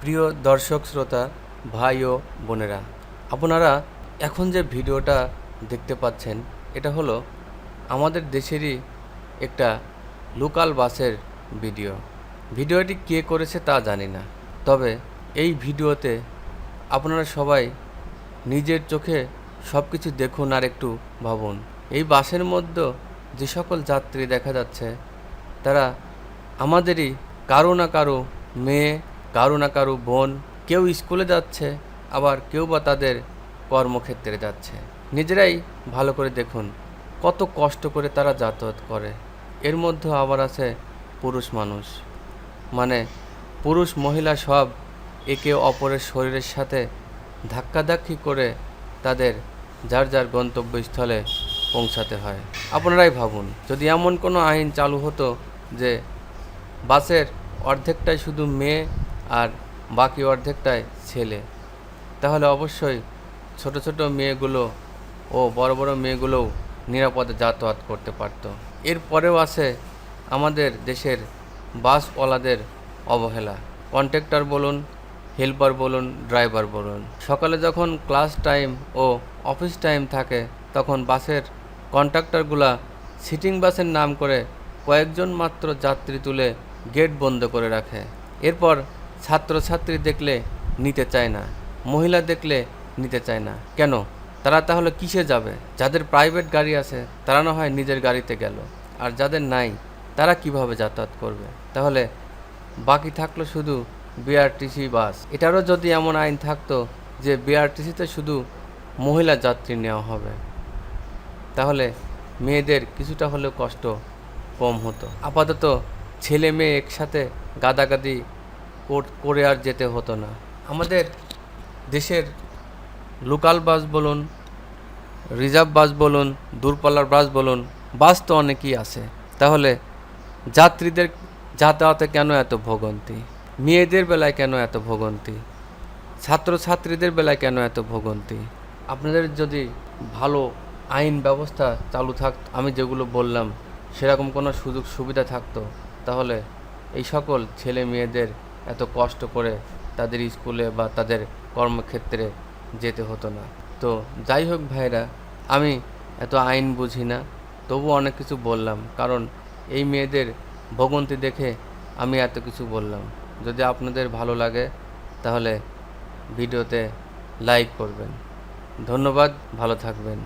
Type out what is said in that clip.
প্রিয় দর্শক, শ্রোতা, ভাই ও বোনেরা, আপনারা এখন যে ভিডিওটা দেখতে পাচ্ছেন, এটা হলো আমাদের দেশেরই একটা লোকাল বাসের ভিডিও। ভিডিওটি কে করেছে তা জানি না, তবে এই ভিডিওতে আপনারা সবাই নিজের চোখে সব কিছু দেখুন আর একটু ভাবুন। এই বাসের মধ্যে যে সকল যাত্রী দেখা যাচ্ছে, তারা আমাদেরই কারও না কারও মেয়ে কারও না কারও বোন কেউ স্কুলে যাচ্ছে, আবার কেউ বা তাদের কর্মক্ষেত্রে যাচ্ছে। নিজেরাই ভালো করে দেখুন, কত কষ্ট করে তারা যাতায়াত করে। এর মধ্যে আবার আছে পুরুষ মানুষ। মানে পুরুষ মহিলা সব একে অপরের শরীরের সাথে ধাক্কাধাক্কি করে তাদের যার যার গন্তব্যস্থলে পৌঁছাতে হয়। আপনারাই ভাবুন, যদি এমন কোনো আইন চালু হতো যে বাসের অর্ধেকটাই শুধু মেয়ে আর বাকি অর্ধেকটাই ছেলে। তাহলে অবশ্যই ছোট ছোট মেয়েগুলো ও বড় বড় মেয়েগুলোও নিরাপদে যাতায়াত করতে পারত। এরপরেও আছে আমাদের দেশের বাসওয়ালাদের অবহেলা। কন্ট্রাক্টর বলুন, হেল্পার বলুন, ড্রাইভার বলুন। সকালে যখন ক্লাস টাইম ও অফিস টাইম থাকে, তখন বাসের কন্ট্রাক্টরগুলা সিটিং বাসের নাম করে কয়েকজন মাত্র যাত্রী তুলে গেট বন্ধ করে রাখে। এরপর ছাত্রছাত্রী দেখলে নিতে চায় না, মহিলা দেখলে নিতে চায় না। কেন? তারা তাহলে কিসে যাবে? যাদের প্রাইভেট গাড়ি আছে, তারা না হয় নিজের গাড়িতে গেল। আর যাদের নাই, তারা কীভাবে যাতায়াত করবে? তাহলে বাকি থাকল শুধু বিআরটিসি বাস। এটারও যদি এমন আইন থাকতো যে বিআরটিসিতে শুধু মহিলা যাত্রী নেওয়া হবে, তাহলে মেয়েদের কিছুটা হলেও কষ্ট কম হতো। আপাতত ছেলে মেয়ে একসাথে গাদাগাদি কোর- আর যেতে হতো না। আমাদের দেশের লোকাল বাস বলুন, রিজার্ভ বাস বলুন, দূরপাল্লার বাস বলুন, বাস তো অনেকই আছে। তাহলে যাত্রীদের যাতায়াতে কেন এত ভোগান্তি? মেয়েদের বেলায় কেন এত ভোগান্তি? ছাত্রছাত্রীদের বেলায় কেন এত ভোগান্তি? আপনাদের যদি ভালো আইন ব্যবস্থা চালু থাকত আমি যেগুলো বললাম, সেরকম কোনো সুযোগ সুবিধা থাকতো, তাহলে এই সকল ছেলে মেয়েদের এত কষ্ট করে তাদের স্কুলে বা তাদের কর্মক্ষেত্রে যেতে হতো না। তো যাই হোক ভাইরা, আমি এত আইন বুঝি না তবু অনেক কিছু বললাম। কারণ এই মেয়েদের ভোগান্তি দেখে আমি এত কিছু বললাম। যদি আপনাদের ভালো লাগে, তাহলে ভিডিওতে লাইক করবেন। ধন্যবাদ, ভালো থাকবেন।